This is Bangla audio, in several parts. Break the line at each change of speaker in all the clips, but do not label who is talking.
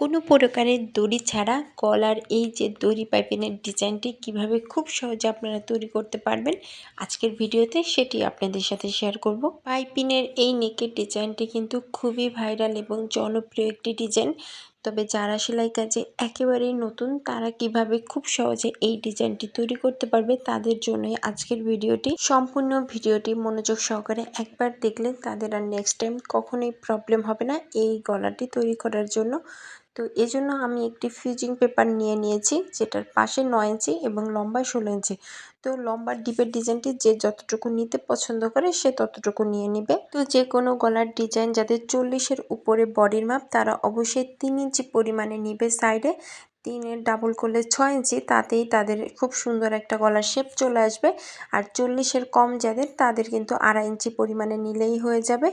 কোনো প্রকারের দড়ি ছাড়া গলার এই যে দড়ি পাইপিনের ডিজাইনটি কীভাবে খুব সহজে আপনারা তৈরি করতে পারবেন, আজকের ভিডিওতে সেটি আপনাদের সাথে শেয়ার করব। পাইপিনের এই নেকের ডিজাইনটি কিন্তু খুবই ভাইরাল এবং জনপ্রিয় একটি ডিজাইন। তবে যারা সেলাই কাজে একেবারেই নতুন, তারা কীভাবে খুব সহজে এই ডিজাইনটি তৈরি করতে পারবে, তাদের জন্যই আজকের ভিডিওটি। সম্পূর্ণ ভিডিওটি মনোযোগ সহকারে একবার দেখলে তাদের আর নেক্সট টাইম কখনোই প্রবলেম হবে না এই গলাটি তৈরি করার জন্য। তো এজন্য আমি একটি ফিউজিং পেপার নিয়ে নিয়েছি, যেটার পাশে নয় ইঞ্চি এবং লম্বা ষোলো ইঞ্চি। তো লম্বার ডিপের ডিজাইনটি যে যতটুকু নিতে পছন্দ করে সে ততটুকু নিয়ে নিবে। তো যে কোনো গলার ডিজাইন যাদের চল্লিশের উপরে বডির মাপ, তারা অবশ্যই তিন ইঞ্চি পরিমাণে নিবে সাইডে তিনের ডাবল করলে ছয় ইঞ্চি তাতেই তাদের খুব সুন্দর একটা গলার শেপ চলে আসবে। আর চল্লিশের কম যাদের, তাদের কিন্তু আড়াই ইঞ্চি পরিমাণে নিলেই হয়ে যাবে।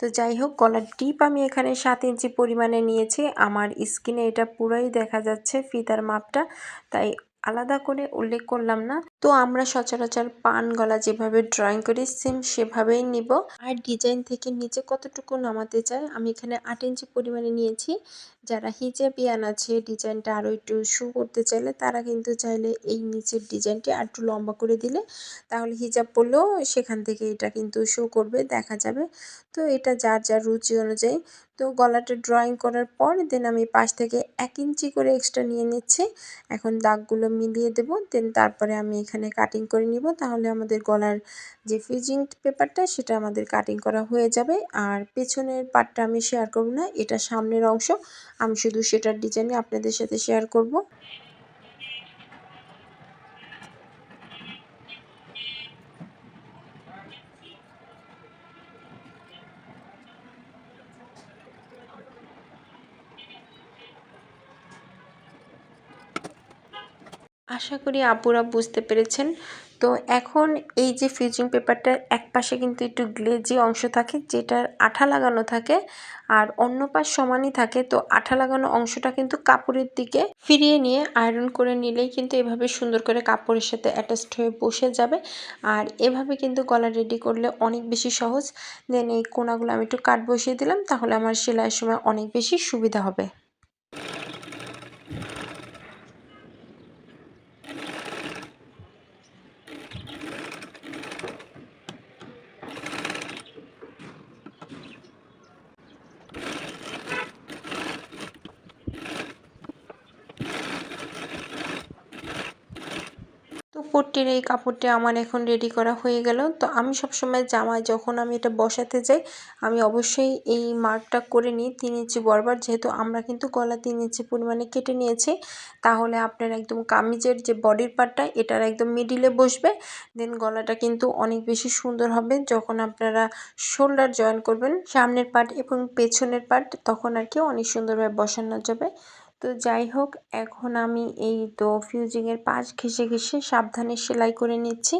তো যাই হোক, গলার ডিপ আমি এখানে সাত ইঞ্চি পরিমাণে নিয়েছি। আমার স্কিনে এটা পুরোই দেখা যাচ্ছে ফিতার মাপটা। তাই আলাদা করে উল্লেখ করলাম না। তো আমরা সচরাচর পান গলা যেভাবে ড্রয়িং করি সেম সেভাবেই নিব। আর ডিজাইন থেকে নিচে কতটুকু নামাতে চাই, আমি এখানে আট ইঞ্চি পরিমাণে নিয়েছি। যারা হিজাবিয়ান আছে ডিজাইনটা আরও একটু শু করতে চাইলে, তারা কিন্তু চাইলে এই নিচের ডিজাইনটি আর একটু লম্বা করে দিলে, তাহলে হিজাব পরলেও সেখান থেকে এটা কিন্তু শো করবে, দেখা যাবে। তো এটা যার যার রুচি অনুযায়ী তো গলাটা ড্রয়িং করার পর দেন আমি পাশ থেকে এক ইঞ্চি করে এক্সট্রা নিয়ে নিচ্ছি। এখন দাগগুলো মিলিয়ে দেব দেন তারপরে আমি এখানে কাটিং করে নিব। তাহলে আমাদের গলার যে ফিজিং পেপারটা সেটা আমাদের কাটিং করা হয়ে যাবে। আর পেছনের পার্টটা আমি শেয়ার করব না, এটা সামনের অংশ। আমি শুধু সেটার ডিজাইনই আপনাদের সাথে শেয়ার করব। আশা করি আপুরা বুঝতে পেরেছেন। তো এখন এই যে ফিউজিং পেপারটার এক পাশে কিন্তু একটু গ্লেজি অংশ থাকে, যেটার আঠা লাগানো থাকে আর অন্য পাশ সমানই থাকে, তো আঠা লাগানো অংশটা কিন্তু কাপড়ের দিকে ফিরিয়ে নিয়ে আয়রন করে নিলেই কিন্তু এভাবে সুন্দর করে কাপড়ের সাথে অ্যাটাচড হয়ে বসে যাবে। আর এভাবে কিন্তু গলা রেডি করলে অনেক বেশি সহজ। দেন এই কোনাগুলো আমি একটু কাট বসিয়ে দিলাম, তাহলে আমার সেলাইয়ের সময় অনেক বেশি সুবিধা হবে। তো পট্টির এই কাপড়টি আমার এখন রেডি করা হয়ে গেল। তো আমি সবসময় জামায় যখন আমি এটা বসাতে যাই, আমি অবশ্যই এই মার্কটা করে নিই তিন ইঞ্চি বরাবর। যেহেতু আমরা কিন্তু গলা তিন ইঞ্চি পরিমাণে কেটে নিয়েছি, তাহলে আপনার একদম কামিজের যে বডির পার্টটা এটার একদম মিডিলে বসবে। দেন গলাটা কিন্তু অনেক বেশি সুন্দর হবে। যখন আপনারা শোল্ডার জয়েন করবেন, সামনের পার্ট এবং পেছনের পার্ট তখন আর কি অনেক সুন্দরভাবে বসানো যাবে। তো যাই হোক, এখন আমি এই তো ফিউজিংয়ের পাশ ঘেসে ঘেসে সাবধানে সেলাই করে নিচ্ছি।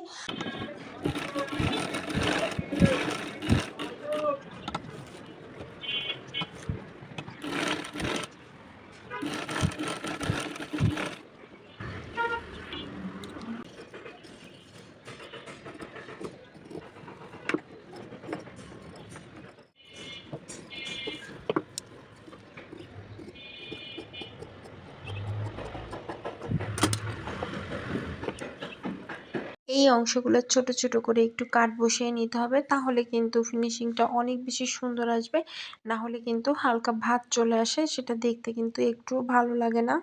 এই অংশগুলো ছোট ছোট করে একটু কাট বসিয়ে নিতে হবে। তাহলে কিন্তু ফিনিশিংটা অনেক বেশি সুন্দর আসবে। না হলে কিন্তু হালকা ভাত চলে আসে, সেটা দেখতে কিন্তু একটুও ভালো লাগে না।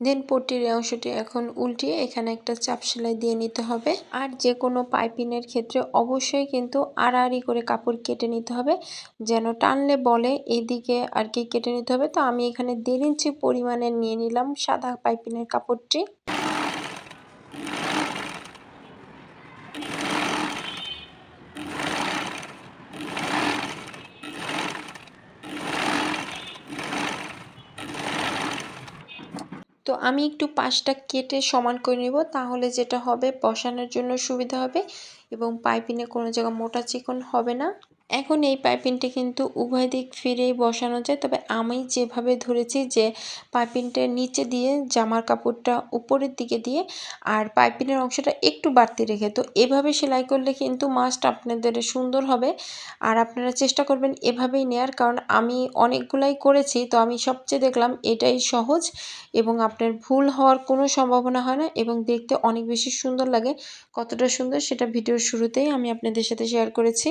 দেন পট্টির অংশটি এখন উল্টিয়ে এখানে একটা চাপ সেলাই দিয়ে নিতে হবে। আর যে কোনো পাইপিনের ক্ষেত্রে অবশ্যই কিন্তু আড়াআড়ি করে কাপড় কেটে নিতে হবে। যেন টানলে বলে এদিকে আর কি কেটে নিতে হবে। তো আমি এখানে দেড় ইঞ্চি পরিমাণে নিয়ে নিলাম সাদা পাইপিনের কাপড়টি। তো আমি একটু পাশটা কেটে সমান করে নেব, তাহলে যেটা হবে বসানোর জন্য সুবিধা হবে এবং পাইপিনে কোনো জায়গায় মোটা চিকন হবে না। এখন এই পাইপিংটি কিন্তু উভয় দিক ফিরেই বসানো যায়। তবে আমি যেভাবে ধরেছি যে পাইপিংটার নিচে দিয়ে জামার কাপড়টা উপরের দিকে দিয়ে আর পাইপিংয়ের অংশটা একটু বাড়তি রেখে, তো এভাবে সেলাই করলে কিন্তু মাস্ট আপনাদের সুন্দর হবে। আর আপনারা চেষ্টা করবেন এভাবেই নেয়ার, কারণ আমি অনেকগুলাই করেছি, তো আমি সবচেয়ে দেখলাম এটাই সহজ এবং আপনার ভুল হওয়ার কোনো সম্ভাবনা হয় না এবং দেখতে অনেক বেশি সুন্দর লাগে। কতটা সুন্দর সেটা ভিডিওর শুরুতেই আমি আপনাদের সাথে শেয়ার করেছি।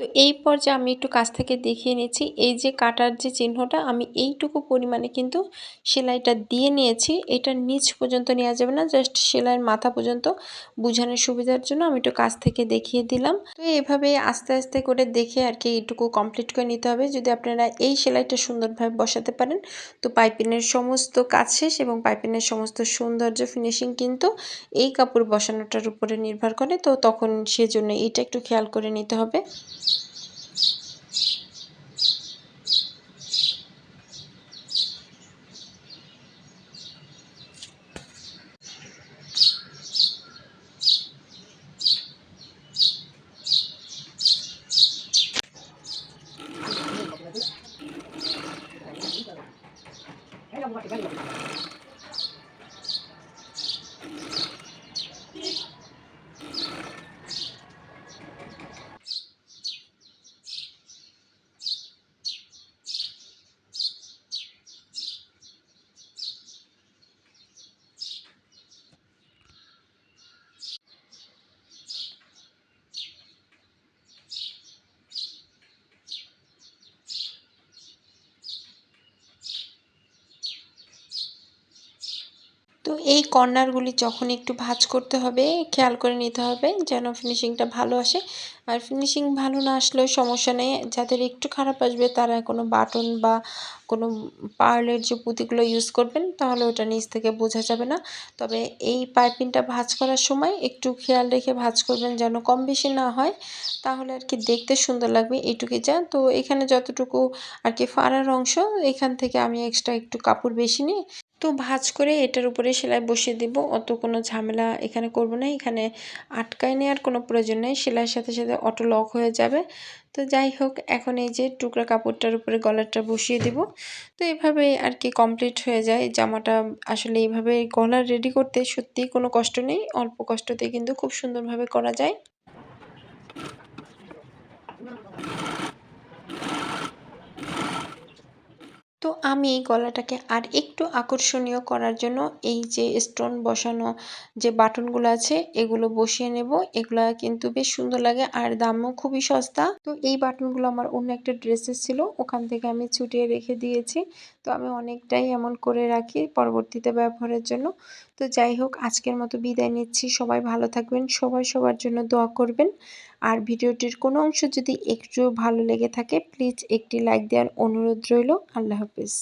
তো এই পর্যায়ে আমি একটু কাছ থেকে দেখিয়ে নিয়েছি এই যে কাটার যে চিহ্নটা, আমি এইটুকু পরিমাণে কিন্তু সেলাইটা দিয়ে নিয়েছি। এটা নিচ পর্যন্ত নেওয়া যাবে না, জাস্ট সেলাইয়ের মাথা পর্যন্ত বোঝানোর সুবিধার জন্য আমি একটু কাছ থেকে দেখিয়ে দিলাম। তো এভাবে আস্তে আস্তে করে দেখে আর কি এইটুকু কমপ্লিট করে নিতে হবে। যদি আপনারা এই সেলাইটা সুন্দরভাবে বসাতে পারেন, তো পাইপিনের সমস্ত কাজ শেষ এবং পাইপিনের সমস্ত সৌন্দর্য ফিনিশিং কিন্তু এই কাপড় বসানোটার উপরে নির্ভর করে। তো তখন সেজন্য এইটা একটু খেয়াল করে নিতে হবে। তো এই কর্নারগুলি যখন একটু ভাজ করতে হবে, খেয়াল করে নিতে হবে যেন ফিনিশিংটা ভালো আসে। আর ফিনিশিং ভালো না আসলেও সমস্যা নেই, যাদের একটু খারাপ আসবে তারা কোনো বাটন বা কোনো পার্লের যে পুঁতিগুলো ইউজ করবেন তাহলে ওটা নিচ থেকে বোঝা যাবে না। তবে এই পাইপিংটা ভাজ করার সময় একটু খেয়াল রেখে ভাজ করবেন যেন কম বেশি না হয়, তাহলে আর কি দেখতে সুন্দর লাগবে এইটুকুই যা। তো এখানে যতটুকু আর কি ফাড়ার অংশ, এখান থেকে আমি এক্সট্রা একটু কাপড় বেশি নিয়ে তো ভাজ করে এটার উপরে সেলাই বসিয়ে দিব। অত কোনো ঝামেলা এখানে করব না। এখানে আটকায় নেওয়ার কোনো প্রয়োজন নেই। সেলাইয়ের সাথে সাথে অটো লক হয়ে যাবে। তো যাই হোক, এখন এই যে টুকরা কাপড়টার উপরে গলারটা বসিয়ে দিব। তো এভাবে আর কি কমপ্লিট হয়ে যায়। জামাটা আসলে এইভাবে গলার রেডি করতে সত্যিই কোনো কষ্ট নেই। অল্প কষ্টতে কিন্তু খুব সুন্দরভাবে করা যায়। তো আমি এই গলাটাকে আর একটু আকর্ষণীয় করার জন্য এই যে স্টোন বসানো যে বাটনগুলো আছে, এগুলো বসিয়ে নেব। এগুলো কিন্তু বেশ সুন্দর লাগে আর দামও খুবই সস্তা। তো এই বাটনগুলো আমার অন্য একটা ড্রেসেস ছিল, ওখান থেকে আমি ছুটিয়ে রেখে দিয়েছি। তো আমি অনেকটাই এমন করে রাখি পরবর্তীতে ব্যবহারের জন্য। তো যাই হোক, আজকের মতো বিদায় নিচ্ছি। সবাই ভালো থাকবেন সবাই সবার জন্য দোয়া করবেন। আর ভিডিওটির কোনো অংশ যদি একটু ভালো লেগে থাকে প্লিজ একটি লাইক দেওয়ার অনুরোধ রইল। আল্লাহ হাফিজ।